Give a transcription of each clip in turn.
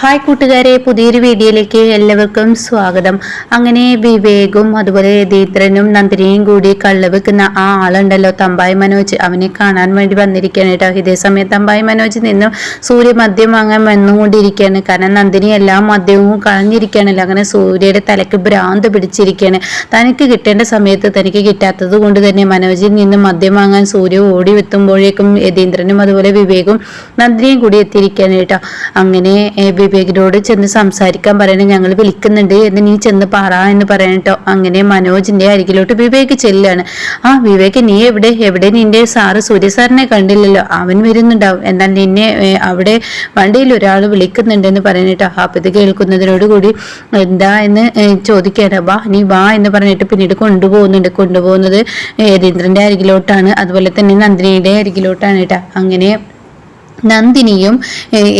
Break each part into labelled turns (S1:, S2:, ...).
S1: Hi കൂട്ടുകാരെ പുതിയൊരു വീഡിയോയിലേക്ക് എല്ലാവർക്കും സ്വാഗതം. അങ്ങനെ വിവേകും അതുപോലെ യതീന്ദ്രനും നന്ദിനിയും കൂടി കള്ള് വെക്കുന്ന ആ ആളുണ്ടല്ലോ തമ്പായി മനോജ്. അവനെ കാണാൻ വേണ്ടി വന്നിരിക്കുകയാണ് കേട്ടോ. ഇതേ സമയം തമ്പായി മനോജ് നിന്നും സൂര്യ മദ്യം വാങ്ങാൻ വന്നുകൊണ്ടിരിക്കുകയാണ്. കാരണം നന്ദിനി എല്ലാ മദ്യവും കളഞ്ഞിരിക്കുകയാണല്ലോ. അങ്ങനെ സൂര്യയുടെ തലക്ക് ഭ്രാന്ത് പിടിച്ചിരിക്കുകയാണ്. തനിക്ക് കിട്ടേണ്ട സമയത്ത് തനിക്ക് കിട്ടാത്തത് കൊണ്ട് തന്നെ മനോജിൽ നിന്ന് മദ്യം വാങ്ങാൻ സൂര്യ ഓടി എത്തുമ്പോഴേക്കും യതീന്ദ്രനും അതുപോലെ വിവേകും നന്ദിനിയും കൂടി എത്തിയിരിക്കുകയാണ് കേട്ടോ. അങ്ങനെ വിവേകിനോട് ചെന്ന് സംസാരിക്കാൻ പറയണേ ഞങ്ങൾ വിളിക്കുന്നുണ്ട് എന്ന് നീ ചെന്ന് പറ എന്ന് പറയണട്ടോ അങ്ങനെ മനോജിന്റെ അരികിലോട്ട് വിവേക് ചെല്ലാണ്. ആ വിവേക് നീ എവിടെ? എവിടെ നിന്റെ സാറ് സൂര്യ സാറിനെ കണ്ടില്ലല്ലോ? അവൻ വരുന്നുണ്ടാവും. എന്നാൽ നിന്നെ അവിടെ വണ്ടിയിൽ ഒരാൾ വിളിക്കുന്നുണ്ട് എന്ന് പറയണട്ടോ അപ്പൊ ഇത് കേൾക്കുന്നതിനോട് കൂടി എന്താ എന്ന് ഏ, ചോദിക്കാണ് വാ നീ വാ എന്ന് പറഞ്ഞിട്ട് പിന്നീട് കൊണ്ടുപോകുന്നുണ്ട്. കൊണ്ടുപോകുന്നത് രവീന്ദ്രന്റെ അരികിലോട്ടാണ്. അതുപോലെ തന്നെ നന്ദിനിയുടെ അരികിലോട്ടാണ് കേട്ടോ അങ്ങനെ നന്ദിനിയും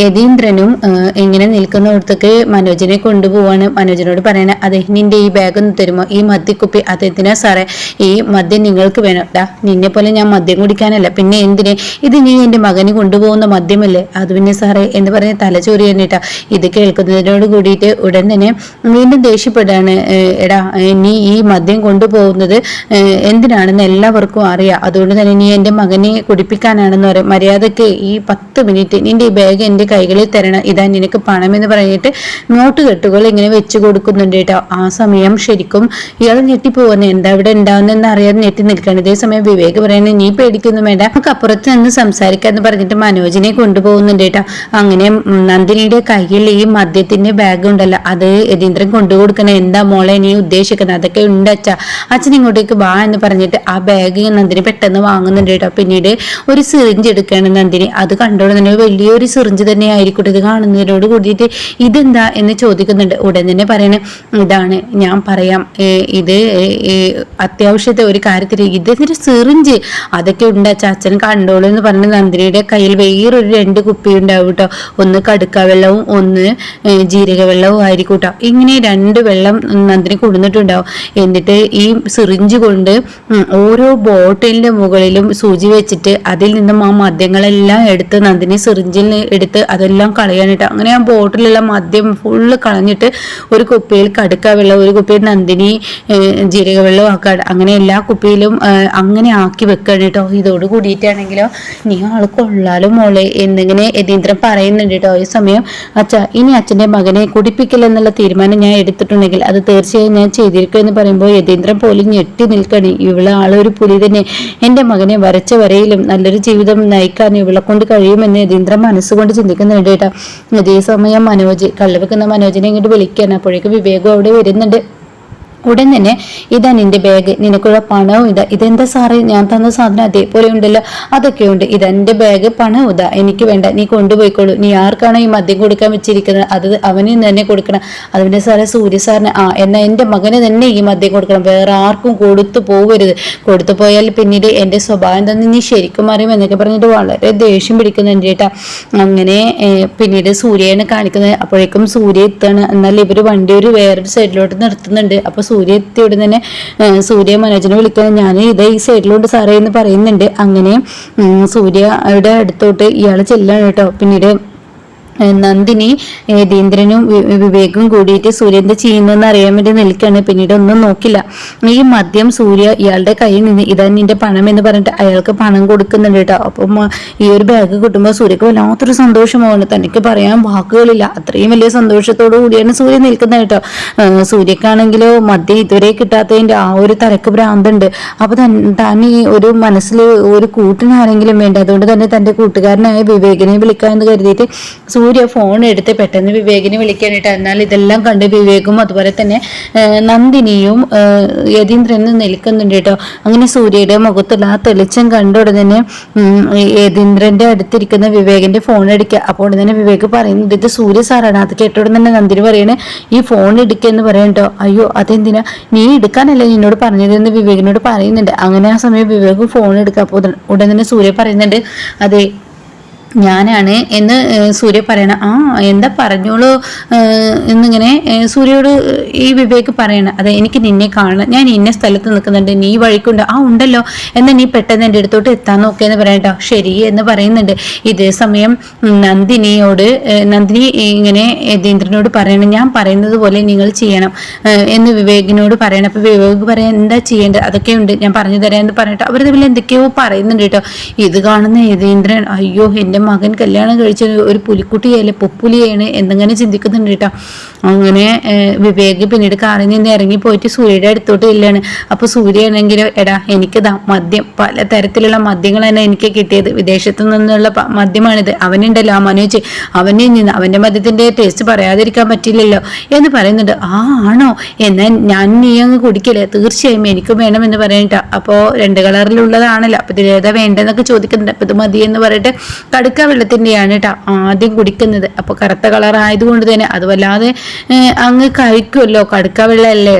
S1: യതീന്ദ്രനും ഇങ്ങനെ നിൽക്കുന്നിടത്തേക്ക് മനോജിനെ കൊണ്ടുപോവാണ് മനോജിനോട് പറയണ. അതെ നിന്റെ ഈ ബാഗ് ഒന്ന് തരുമോ? ഈ മദ്യക്കുപ്പി അദ്ദേഹത്തിനാ സാറേ? ഈ മദ്യം നിങ്ങൾക്ക് വേണം. ഡാ നിന്നെ പോലെ ഞാൻ മദ്യം കുടിക്കാനല്ല. പിന്നെ എന്തിനെ? ഇത് നീ എന്റെ മകന് കൊണ്ടുപോകുന്ന മദ്യമല്ലേ? അത് പിന്നെ സാറേ എന്ന് പറഞ്ഞ് തലചോറി തന്നെട്ടാ ഇത് കേൾക്കുന്നതിനോട് കൂടിയിട്ട് ഉടൻ തന്നെ വീണ്ടും ദേഷ്യപ്പെടാണ് എടാ നീ ഈ മദ്യം കൊണ്ടുപോകുന്നത് എന്തിനാണെന്ന് എല്ലാവർക്കും അറിയാം. അതുകൊണ്ട് തന്നെ നീ എന്റെ മകനെ കുടിപ്പിക്കാനാണെന്ന് പറയാം. മര്യാദയ്ക്ക് ഈ പത്ത് മിനിറ്റ് നിന്റെ ഈ ബാഗ് എന്റെ കൈകളിൽ തരണം. ഇതാ നിനക്ക് പണം എന്ന് പറഞ്ഞിട്ട് നോട്ട് കെട്ടുകൾ ഇങ്ങനെ വെച്ച് കൊടുക്കുന്നുണ്ട് കേട്ടോ. ആ സമയം ശരിക്കും ഇയാൾ ഞെട്ടിപ്പോകുന്നു. എന്താ ഇവിടെ ഉണ്ടാവുന്നതെന്ന് അറിയാതെ ഞെട്ടി നിൽക്കണം ഇതേ സമയം വിവേക് പറയുന്നത് നീ പേടിക്കുന്നു വേണ്ട നമുക്ക് അപ്പുറത്ത് നിന്ന് സംസാരിക്കാന്ന് പറഞ്ഞിട്ട് മനോജിനെ കൊണ്ടുപോകുന്നുണ്ട് കേട്ടോ. അങ്ങനെ നന്ദിനിയുടെ കയ്യിൽ ഈ മദ്യത്തിന്റെ ബാഗ് ഉണ്ടല്ലോ. അത് യതീന്ദ്രൻ കൊണ്ടുകൊടുക്കണം. എന്താ മോളെ നീ ഉദ്ദേശിക്കുന്നത്? അതൊക്കെ ഉണ്ട് അച്ഛ. അച്ഛൻ ഇങ്ങോട്ടേക്ക് വാ എന്ന് പറഞ്ഞിട്ട് ആ ബാഗ് നന്ദിനി പെട്ടെന്ന് വാങ്ങുന്നുണ്ട് കേട്ടോ. പിന്നീട് ഒരു സിറിഞ്ച് എടുക്കുകയാണ് നന്ദിനി. അത് കണ്ടോടെ തന്നെ വലിയൊരു സിറിഞ്ച് തന്നെ ആയിരിക്കട്ടെ. ഇത് കാണുന്നതിനോട് കൂടിയിട്ട് ഇതെന്താ എന്ന് ചോദിക്കുന്നുണ്ട്. ഉടൻ തന്നെ പറയണ ഇതാണ് ഞാൻ പറയാം. ഇത് അത്യാവശ്യത്തെ ഒരു കാര്യത്തിൽ ഇതിന്റെ സിറിഞ്ച്? അതൊക്കെ ഉണ്ട്. ചാച്ചൻ കണ്ടോളൂ എന്ന് പറഞ്ഞ് നന്ദിനിയുടെ കയ്യിൽ വേറൊരു രണ്ട് കുപ്പി ഉണ്ടാവും കേട്ടോ. ഒന്ന് കടുക്ക വെള്ളവും ഒന്ന് ജീരക വെള്ളവും ആയിരിക്കും കേട്ടോ. ഇങ്ങനെ രണ്ട് വെള്ളം നന്ദിനി കൊടുത്തിട്ടുണ്ടാവും. എന്നിട്ട് ഈ സിറിഞ്ച് കൊണ്ട് ഓരോ ബോട്ടിലിന്റെ മുകളിലും സൂചി വെച്ചിട്ട് അതിൽ നിന്നും ആ മദ്യങ്ങളെല്ലാം എടുത്ത് നന്ദിനി സിറിഞ്ചിൽ എടുത്ത് അതെല്ലാം കളയാനിട്ട് അങ്ങനെ ആ ബോട്ടിലുള്ള മദ്യം ഫുള്ള് കളഞ്ഞിട്ട് ഒരു കുപ്പിയിൽ കടുക്ക വെള്ളം ഒരു കുപ്പിയിൽ നന്ദിനി ജീരക വെള്ളം ആക്കാ അങ്ങനെ എല്ലാ കുപ്പിയിലും അങ്ങനെ ആക്കി വെക്കാണ് കേട്ടോ. ഇതോട് കൂടിയിട്ടാണെങ്കിലോ നീ ആൾ കൊള്ളാലും മോളെ എന്നിങ്ങനെ യതീന്ദ്രൻ പറയുന്നുണ്ട് കേട്ടോ. ഈ സമയം അച്ഛ ഇനി അച്ഛന്റെ മകനെ കുടിപ്പിക്കൽ എന്നുള്ള തീരുമാനം ഞാൻ എടുത്തിട്ടുണ്ടെങ്കിൽ അത് തീർച്ചയായും ഞാൻ ചെയ്തിരിക്കും എന്ന് പറയുമ്പോൾ യതീന്ദ്രൻ പോലും ഞെട്ടി നിൽക്കണേ. ഇവളെ ആളൊരു പുലി തന്നെ. എന്റെ മകനെ വരച്ച വരയിലും നല്ലൊരു ജീവിതം നയിക്കാൻ ഇവളെ കൊണ്ട് കഴിയുമെന്ന് യതീന്ദ്രൻ മനസ്സുകൊണ്ട് ചിന്തിക്കുന്നുണ്ട് കേട്ടോ. അതേ സമയം മനോജ് കള്ളവെക്കുന്ന മനോജിനെ ഇങ്ങോട്ട് വിളിക്കാൻ അപ്പോഴേക്കും വിവേകം അവിടെ വരുന്നുണ്ട്. ഉടൻ തന്നെ ഇതാ നിന്റെ ബാഗ് നിനക്കുള്ള പണവും ഇതാ. ഇതെന്താ സാറേ? ഞാൻ തന്ന സാധനം അതേപോലെ ഉണ്ടല്ലോ. അതൊക്കെ ഉണ്ട്. ഇതെന്റെ ബാഗ് പണവും ഇതാ. എനിക്ക് വേണ്ട. നീ കൊണ്ടുപോയിക്കോളൂ. നീ ആർക്കാണോ ഈ മദ്യം കൊടുക്കാൻ വെച്ചിരിക്കുന്നത്? അത് അവന് തന്നെ കൊടുക്കണം. അതുകൊണ്ട് സാറേ സൂര്യ സാറിന്. ആ എന്നാ എന്റെ മകന് തന്നെ ഈ മദ്യം കൊടുക്കണം. വേറെ ആർക്കും കൊടുത്തു പോകരുത്. കൊടുത്തു പോയാൽ പിന്നീട് എന്റെ സ്വഭാവം തന്നെ നീ ശരിക്കും അറിയും എന്നൊക്കെ പറഞ്ഞിട്ട് വളരെ ദേഷ്യം പിടിക്കുന്നുണ്ട് ചേട്ടാ അങ്ങനെ പിന്നീട് സൂര്യനെ കാണിക്കുന്നത്. അപ്പോഴേക്കും സൂര്യ എത്താണ് എന്നാൽ ഇവർ വണ്ടി ഒരു വേറൊരു സൈഡിലോട്ട് നിർത്തുന്നുണ്ട്. അപ്പൊ സൂര്യ എത്തിയ ഉടൻ തന്നെ സൂര്യ മനോജിനെ വിളിക്കാൻ ഞാൻ ഇതേ ഈ സൈഡിലോട്ട് സാറേ എന്ന് പറയുന്നുണ്ട്. അങ്ങനെ സൂര്യ സൂര്യയുടെ അടുത്തോട്ട് ഇയാൾ ചെല്ലാണ് കേട്ടോ. പിന്നീട് നന്ദിനി ഏതീന്ദ്രനും വിവേകും കൂടിയിട്ട് സൂര്യ എന്താ ചെയ്യുന്നതെന്ന് അറിയാൻ വേണ്ടി നിൽക്കുകയാണ്. പിന്നീട് ഒന്നും നോക്കില്ല. ഈ മദ്യം സൂര്യ ഇയാളുടെ കയ്യിൽ നിന്ന് ഇതാ നിന്റെ പണം എന്ന് പറഞ്ഞിട്ട് അയാൾക്ക് പണം കൊടുക്കുന്നുണ്ട് കേട്ടോ. അപ്പം ഈ ഒരു ബാഗ് കിട്ടുമ്പോൾ സൂര്യക്ക് വല്ലാത്തൊരു സന്തോഷമാണ് തനിക്ക് പറയാൻ വാക്കുകളില്ല. അത്രയും വലിയ സന്തോഷത്തോടു കൂടിയാണ് സൂര്യ നിൽക്കുന്നത് കേട്ടോ. സൂര്യക്കാണെങ്കിലോ മദ്യം ഇതുവരെ കിട്ടാത്തതിന്റെ ആ ഒരു തലക്ക് ഭ്രാന്തുണ്ട്. അപ്പൊ തൻ- താൻ ഈ ഒരു മനസ്സിൽ ഒരു കൂട്ടിനാരെങ്കിലും വേണ്ട? അതുകൊണ്ട് തന്നെ തന്റെ കൂട്ടുകാരനായ വിവേകനെ വിളിക്കാമെന്ന് കരുതിയിട്ട് സൂര്യ ഫോൺ എടുത്ത് പെട്ടെന്ന് വിവേകിനെ വിളിക്കാനായിട്ട് എന്നാൽ ഇതെല്ലാം കണ്ട് വിവേകും അതുപോലെ തന്നെ നന്ദിനിയും യതീന്ദ്രനും നിൽക്കുന്നുണ്ട് കേട്ടോ. അങ്ങനെ സൂര്യയുടെ മുഖത്തുള്ള ആ തെളിച്ചം കണ്ട ഉടനെ യതീന്ദ്രന്റെ അടുത്തിരിക്കുന്ന വിവേകിന്റെ ഫോൺ എടുക്കുക അപ്പോൾ തന്നെ വിവേക് പറയുന്നത് ഇത് സൂര്യ സാറാണ് അത് കേട്ട തന്നെ നന്ദിനി പറയണേ ഈ ഫോൺ എടുക്കുക എന്ന് പറയട്ടോ അയ്യോ അതെന്തിനാ? നീ എടുക്കാനല്ലേ നിന്നോട് പറഞ്ഞതെന്ന് വിവേകിനോട് പറയുന്നുണ്ട്. അങ്ങനെ ആ സമയം വിവേക് ഫോൺ എടുക്കുക അപ്പോൾ ഉടൻ തന്നെ സൂര്യ പറയുന്നുണ്ട് അതെ ഞാനാണ് എന്ന് സൂര്യ പറയണ ആ എന്താ പറഞ്ഞോളൂ എന്നിങ്ങനെ സൂര്യയോട് ഈ വിവേക് പറയണം അതെ എനിക്ക് നിന്നെ കാണണം ഞാൻ ഇന്ന സ്ഥലത്ത് നിൽക്കുന്നുണ്ട് നീ വഴിക്കുണ്ട് ആ ഉണ്ടല്ലോ എന്നാൽ നീ പെട്ടെന്ന് എന്റെ അടുത്തോട്ട് എത്താൻ നോക്കിയെന്ന് പറയട്ടോ ശരി എന്ന് പറയുന്നുണ്ട്. ഇതേ സമയം നന്ദിനിയോട് നന്ദിനി ഇങ്ങനെ യതീന്ദ്രനോട് പറയണം ഞാൻ പറയുന്നത് പോലെ നിങ്ങൾ ചെയ്യണം എന്ന് വിവേകിനോട് പറയണം. അപ്പൊ വിവേക് പറയാൻ എന്താ ചെയ്യേണ്ടത്? അതൊക്കെ ഉണ്ട് ഞാൻ പറഞ്ഞു തരാം എന്ന് പറഞ്ഞിട്ട് അവർ തമ്മിൽ എന്തൊക്കെയോ പറയുന്നുണ്ട് കേട്ടോ. ഇത് കാണുന്ന യതീന്ദ്രൻ അയ്യോ എന്റെ മകൻ കല്യാണം കഴിച്ച ഒരു- പുലിക്കുട്ടിയല്ലേ പൊപ്പുലിയാണ് എന്തെങ്കിലും ചിന്തിക്കുന്നുണ്ട് കേട്ടോ അങ്ങനെ വിവേക് പിന്നീട് കാറിൽ നിന്ന് ഇറങ്ങി പോയിട്ട് സൂര്യയുടെ അടുത്തോട്ട് ഇല്ലാണ് അപ്പൊ സൂര്യയാണെങ്കിൽ എടാ എനിക്കിതാ മദ്യം. പല തരത്തിലുള്ള മദ്യങ്ങൾ തന്നെ എനിക്ക് കിട്ടിയത്. വിദേശത്തു നിന്നുള്ള മദ്യമാണിത്. അവനുണ്ടല്ലോ ആ മനോജ്. അവനെ നിന്ന് അവന്റെ മദ്യത്തിന്റെ ടേസ്റ്റ് പറയാതിരിക്കാൻ പറ്റില്ലല്ലോ എന്ന് പറയുന്നുണ്ട്. ആ ആണോ? എന്നാൽ ഞാൻ നീ അങ്ങ് കുടിക്കല്ലേ തീർച്ചയായും എനിക്കും വേണം എന്ന് പറയണ്ട അപ്പോ രണ്ട് കളറിലുള്ളതാണല്ലോ. അപ്പൊ ഇതിലേതാ വേണ്ടെന്നൊക്കെ ചോദിക്കുന്നുണ്ട്. അപ്പൊ ഇത് മതി എന്ന് പറഞ്ഞിട്ട് കടുക്ക വെള്ളത്തിന്റെയാണ് കേട്ടോ ആദ്യം കുടിക്കുന്നത്. അപ്പോൾ കറുത്ത കളർ ആയതുകൊണ്ട് തന്നെ അത് വല്ലാതെ അങ്ങ് കഴിക്കുമല്ലോ കടുക്ക വെള്ളമല്ലേ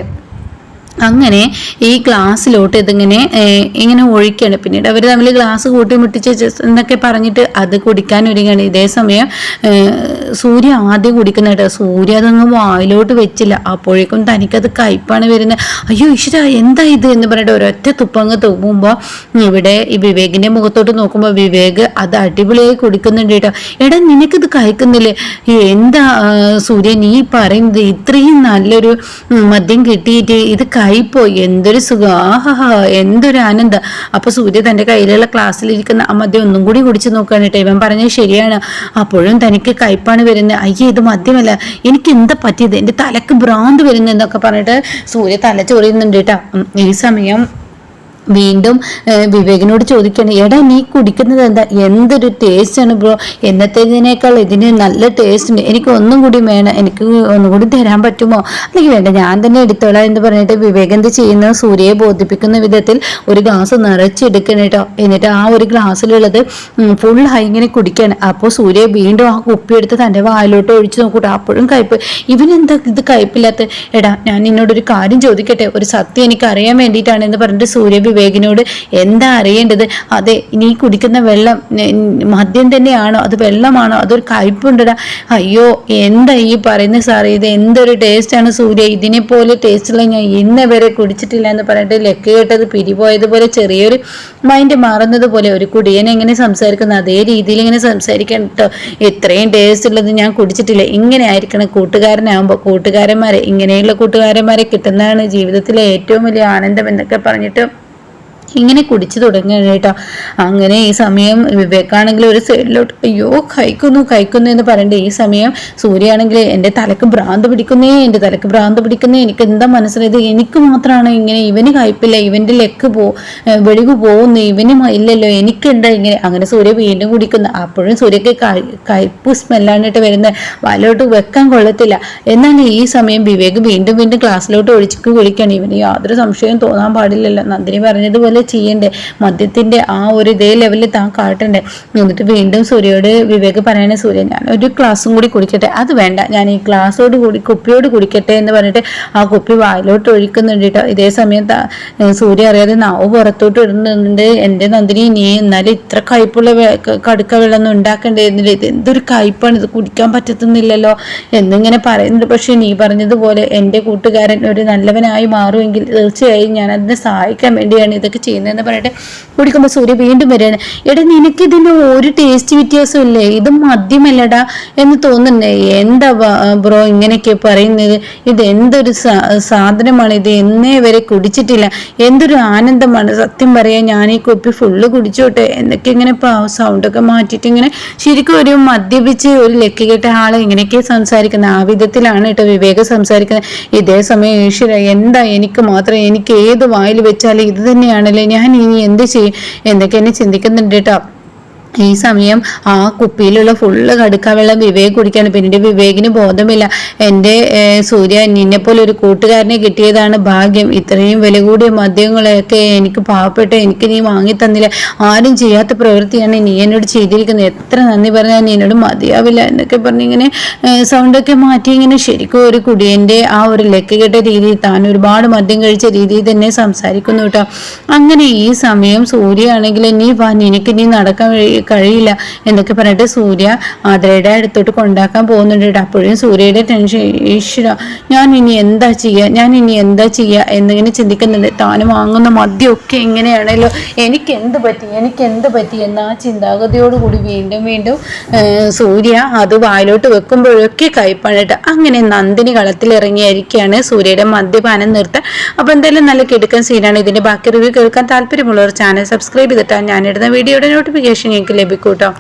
S1: അങ്ങനെ ഈ ഗ്ലാസ്സിലോട്ട് ഇതിങ്ങനെ ഇങ്ങനെ ഒഴിക്കുകയാണ് പിന്നീട് അവർ തമ്മിൽ ഗ്ലാസ് കൂട്ടി മുട്ടിച്ച് എന്നൊക്കെ പറഞ്ഞിട്ട് അത് കുടിക്കാൻ ഒരുങ്ങുകയാണ് ഇതേ സമയം സൂര്യ ആദ്യം കുടിക്കുന്ന കേട്ടോ. സൂര്യ അതങ്ങ് വായിലോട്ട് വെച്ചില്ല. അപ്പോഴേക്കും തനിക്കത് കയ്പാണ് വരുന്നത്. അയ്യോ ഈശ്വര എന്താ ഇത്? എന്ന് പറഞ്ഞിട്ട് ഒരൊറ്റ തുപ്പങ്ങ് തുപ്പുമ്പോൾ ഇവിടെ ഈ വിവേകിന്റെ മുഖത്തോട്ട് നോക്കുമ്പോൾ വിവേക് അത് അടിപൊളിയായി കുടിക്കുന്നുണ്ട് കേട്ടോ. എടാ നിനക്കിത് കഴിക്കുന്നില്ലേ? എന്താ സൂര്യ നീ പറയുന്നത് ഇത്രയും നല്ലൊരു മദ്യം കിട്ടിയിട്ട് ഇത് കൈപ്പോ എന്തൊരു സുഖം. ആഹാ എന്തൊരു ആനന്ദം. അപ്പൊ സൂര്യ തന്റെ കയ്യിലുള്ള ക്ലാസ്സിലിരിക്കുന്ന ആ മദ്യം ഒന്നും കൂടി കുടിച്ചു നോക്കുകയാണ് കേട്ടോ. ഇവൻ പറഞ്ഞത് ശരിയാണ്. അപ്പോഴും തനിക്ക് കയ്പാണ് വരുന്നത്. അയ്യേ ഇത് മദ്യമല്ല. എനിക്ക് എന്താ പറ്റിയത്? എന്റെ തലക്ക് ഭ്രാന്ത് വരുന്നു എന്നൊക്കെ പറഞ്ഞിട്ട് സൂര്യ തല ചൊറിയുന്നുണ്ട് കേട്ടോ. ഈ സമയം വീണ്ടും വിവേകിനോട് ചോദിക്കണം എടാ നീ കുടിക്കുന്നത് എന്താ? എന്തൊരു ടേസ്റ്റ് ആണ് ബ്രോ എന്നത്തേതിനേക്കാൾ ഇതിന് നല്ല ടേസ്റ്റ് ഉണ്ട്. എനിക്ക് ഒന്നും കൂടി വേണം. എനിക്ക് ഒന്നും കൂടി തരാൻ പറ്റുമോ? അല്ലെങ്കിൽ വേണ്ട ഞാൻ തന്നെ എടുത്തോളാം എന്ന് പറഞ്ഞിട്ട് വിവേക് എന്ത് ചെയ്യുന്ന? സൂര്യയെ ബോധിപ്പിക്കുന്ന വിധത്തിൽ ഒരു ഗ്ലാസ് നിറച്ചെടുക്കണം കേട്ടോ. എന്നിട്ട് ആ ഒരു ഗ്ലാസ്സിലുള്ളത് ഫുൾ ഹൈ ഇങ്ങനെ കുടിക്കണം അപ്പോൾ സൂര്യ വീണ്ടും ആ കുപ്പി എടുത്ത് തന്റെ വായിലോട്ട് ഒഴിച്ചു നോക്കൂട്ടോ. അപ്പോഴും കയ്പ് ഇവനെന്താ ഇത് കയ്പില്ലാത്ത എടാ ഞാൻ നിന്നോടൊരു കാര്യം ചോദിക്കട്ടെ. ഒരു സത്യം എനിക്ക് അറിയാൻ വേണ്ടിയിട്ടാണ് എന്ന് പറഞ്ഞിട്ട് സൂര്യ വിവേകിനോട് എന്താ അറിയേണ്ടത്? അതെ നീ കുടിക്കുന്ന വെള്ളം മദ്യം തന്നെയാണോ? അത് വെള്ളമാണോ? അതൊരു കയ്പുണ്ടടാ. അയ്യോ എന്താ ഈ പറയുന്ന സാറേ? ഇത് എന്തൊരു ടേസ്റ്റാണ് സൂര്യ. ഇതിനെ പോലെ ടേസ്റ്റുള്ള ഞാൻ ഇന്നേ വരെ കുടിച്ചിട്ടില്ല എന്ന് പറഞ്ഞിട്ട് ലക്ക് കേട്ടത് പിരിപോയതുപോലെ ചെറിയൊരു മൈൻഡ് മാറുന്നത് പോലെ ഒരു കുടിയൻ എങ്ങനെ സംസാരിക്കുന്ന അതേ രീതിയിൽ ഇങ്ങനെ സംസാരിക്കാൻ കേട്ടോ ഇത്രയും ടേസ്റ്റ് ഉള്ളത് ഞാൻ കുടിച്ചിട്ടില്ല. ഇങ്ങനെ ആയിരിക്കണം കൂട്ടുകാരനാകുമ്പോൾ കൂട്ടുകാരന്മാരെ ഇങ്ങനെയുള്ള കൂട്ടുകാരന്മാരെ കിട്ടുന്നതാണ് ജീവിതത്തിലെ ഏറ്റവും വലിയ ആനന്ദം എന്നൊക്കെ പറഞ്ഞിട്ട് ഇങ്ങനെ കുടിച്ചു തുടങ്ങുകയാണ് കേട്ടോ. അങ്ങനെ ഈ സമയം വിവേക്കാണെങ്കിൽ ഒരു സൈഡിലോട്ട് അയ്യോ കഴിക്കുന്നു കഴിക്കുന്നു എന്ന് പറയണ്ടേ. ഈ സമയം സൂര്യയാണെങ്കിൽ എന്റെ തലക്ക് ഭ്രാന്ത് പിടിക്കുന്നേ എന്റെ തലക്ക് ഭ്രാന്ത് പിടിക്കുന്നേ. എനിക്ക് എന്താ മനസ്സിലായത്? എനിക്ക് മാത്രമാണ് ഇങ്ങനെ ഇവന് കഴിപ്പില്ല ഇവന്റെ ലെക്ക് പോ വെളിവ് പോകുന്നു ഇവന് ഇല്ലല്ലോ എനിക്കുണ്ട് ഇങ്ങനെ? അങ്ങനെ സൂര്യ വീണ്ടും കുടിക്കുന്നു. അപ്പോഴും സൂര്യക്ക് കഴി- കയ്പ് സ്മെല്ലാണ്ടിട്ട് വരുന്ന വലോട്ട് വെക്കാൻ കൊള്ളത്തില്ല. എന്നാൽ ഈ സമയം വിവേക് വീണ്ടും വീണ്ടും ക്ലാസ്സിലോട്ട് ഒഴിച്ചു കുളിക്കണം ഇവന് യാതൊരു സംശയവും തോന്നാൻ പാടില്ലല്ലോ. നന്ദിനി പറഞ്ഞതുപോലെ ചെയ്യണ്ടേ? മദ്യത്തിന്റെ ആ ഒരു ഇതേ ലെവലിൽ താൻ കാട്ടണ്ടേ? എന്നിട്ട് വീണ്ടും സൂര്യയോട് വിവേക് പറയണേ സൂര്യ ഞാൻ ഒരു ക്ലാസ്സും കൂടി കുടിക്കട്ടെ? അത് വേണ്ട. ഞാൻ ഈ ഗ്ലാസ്സോട് കൂടി കുപ്പിയോട് കുടിക്കട്ടെ എന്ന് പറഞ്ഞിട്ട് ആ കുപ്പി വായിലോട്ട് ഒഴിക്കുന്നുണ്ട് ഇതേ സമയം സൂര്യ അറിയാതെ നാവ് പുറത്തോട്ട് ഇടുന്നുണ്ട്. എന്റെ നന്ദിനി നീ എന്നാലും ഇത്ര കയ്പുള്ള കടുക്ക വെള്ളമൊന്നും ഉണ്ടാക്കണ്ടായിരുന്നില്ല ഇത് എന്തൊരു കയ്പാണ്? ഇത് കുടിക്കാൻ പറ്റത്തുന്നില്ലല്ലോ. എന്നിങ്ങനെ പറയുന്നുണ്ട്. പക്ഷെ നീ പറഞ്ഞതുപോലെ എന്റെ കൂട്ടുകാരൻ ഒരു നല്ലവനായി മാറുമെങ്കിൽ തീർച്ചയായും ഞാൻ അതിനെ സഹായിക്കാൻ വേണ്ടിയാണ് ഇതൊക്കെ ചെയ്യുന്നതെന്ന് പറഞ്ഞിട്ട് കുടിക്കുമ്പോൾ സൂര്യ വീണ്ടും വരികയാണ്. എടാ നിനക്ക് ഇതിന്റെ ഒരു ടേസ്റ്റ് വ്യത്യാസം ഇല്ലേ? ഇത് മദ്യമല്ലടാ എന്ന് തോന്നുന്നേ. എന്താ ബ്രോ ഇങ്ങനെയൊക്കെ പറയുന്നത്? ഇത് എന്തൊരു സാധനമാണ് ഇത്? എന്നേ വരെ കുടിച്ചിട്ടില്ല. എന്തൊരു ആനന്ദമാണ്. സത്യം പറയാൻ ഞാൻ ഈ കുപ്പി ഫുള്ള് കുടിച്ചോട്ടെ. എന്നൊക്കെ ഇങ്ങനെ സൗണ്ടൊക്കെ മാറ്റിയിട്ട് ഇങ്ങനെ ശരിക്കും ഒരു മദ്യപിച്ച് ഒരു ലക്കി കെട്ട ആളെ ഇങ്ങനെയൊക്കെ സംസാരിക്കുന്നത് ആ വിധത്തിലാണ് കേട്ടോ വിവേകം സംസാരിക്കുന്നത്. ഇതേ സമയം ഈശ്വര എന്താ എനിക്ക് മാത്രം എനിക്ക് ഏത് വായിൽ വെച്ചാലും ഇത് തന്നെയാണല്ലേ ഞാൻ ഇനി എന്ത് ചെയ്യും? എന്നൊക്കെ എന്നെ ചിന്തിക്കുന്നുണ്ട് കേട്ടോ. ഈ സമയം ആ കുപ്പിയിലുള്ള ഫുള്ള് കടുക്ക വെള്ളം വിവേക് കുടിക്കാണ്. പിന്നീട് വിവേകിന് ബോധമില്ല. എന്റെ സൂര്യ നിന്നെ പോലെ ഒരു കൂട്ടുകാരനെ കിട്ടിയതാണ് ഭാഗ്യം. ഇത്രയും വില കൂടിയ മദ്യങ്ങളെയൊക്കെ എനിക്ക് പാവപ്പെട്ട് എനിക്ക് നീ വാങ്ങി തന്നില്ല. ആരും ചെയ്യാത്ത പ്രവൃത്തിയാണ് നീ എന്നോട് ചെയ്തിരിക്കുന്നത്. എത്ര നന്ദി പറഞ്ഞാൽ നീ എന്നോട് മതിയാവില്ല എന്നൊക്കെ പറഞ്ഞ് ഇങ്ങനെ സൗണ്ടൊക്കെ മാറ്റി ഇങ്ങനെ ശരിക്കും ഒരു കുടിയന്റെ ആ ഒരു ലക്ക് കെട്ട രീതിയിൽ താൻ ഒരുപാട് മദ്യം കഴിച്ച രീതിയിൽ തന്നെ സംസാരിക്കുന്നു കേട്ടോ. അങ്ങനെ ഈ സമയം സൂര്യ ആണെങ്കിൽ നീ വാ നിനക്ക് നീ നടക്കാൻ കഴിയില്ല എന്നൊക്കെ പറഞ്ഞിട്ട് സൂര്യ ആതിരയുടെ അടുത്തോട്ട് കൊണ്ടാക്കാൻ പോകുന്നുണ്ട് കേട്ടോ. അപ്പോഴും സൂര്യയുടെ ടെൻഷൻ ഈശ്വര ഞാൻ ഇനി എന്താ ചെയ്യുക ഞാൻ ഇനി എന്താ ചെയ്യുക എന്നിങ്ങനെ ചിന്തിക്കുന്നുണ്ട്. താൻ വാങ്ങുന്ന മദ്യമൊക്കെ എങ്ങനെയാണല്ലോ എനിക്ക് എന്ത് പറ്റി? എനിക്ക് എന്ത് പറ്റി? എന്ന ആ ചിന്താഗതിയോടുകൂടി വീണ്ടും വീണ്ടും സൂര്യ അത് വായിലോട്ട് വെക്കുമ്പോഴൊക്കെ കൈപ്പണിട്ട് അങ്ങനെ നന്ദിനി കളത്തിൽ കളത്തിലിറങ്ങിയായിരിക്കുകയാണ് സൂര്യയുടെ മദ്യപാനം നിർത്താൻ. അപ്പോൾ എന്തായാലും നല്ല കിടുക്കൻ സീനാണ് ഇതിന്റെ ബാക്കി റിവ്യൂ കേൾക്കാൻ താല്പര്യമുള്ളവർ ചാനൽ സബ്സ്ക്രൈബ് ചെയ്തിട്ടാണ് ഞാനിടുന്ന വീഡിയോയുടെ നോട്ടിഫിക്കേഷൻ നിങ്ങൾക്ക് ലഭിക്കൂട്ടോ.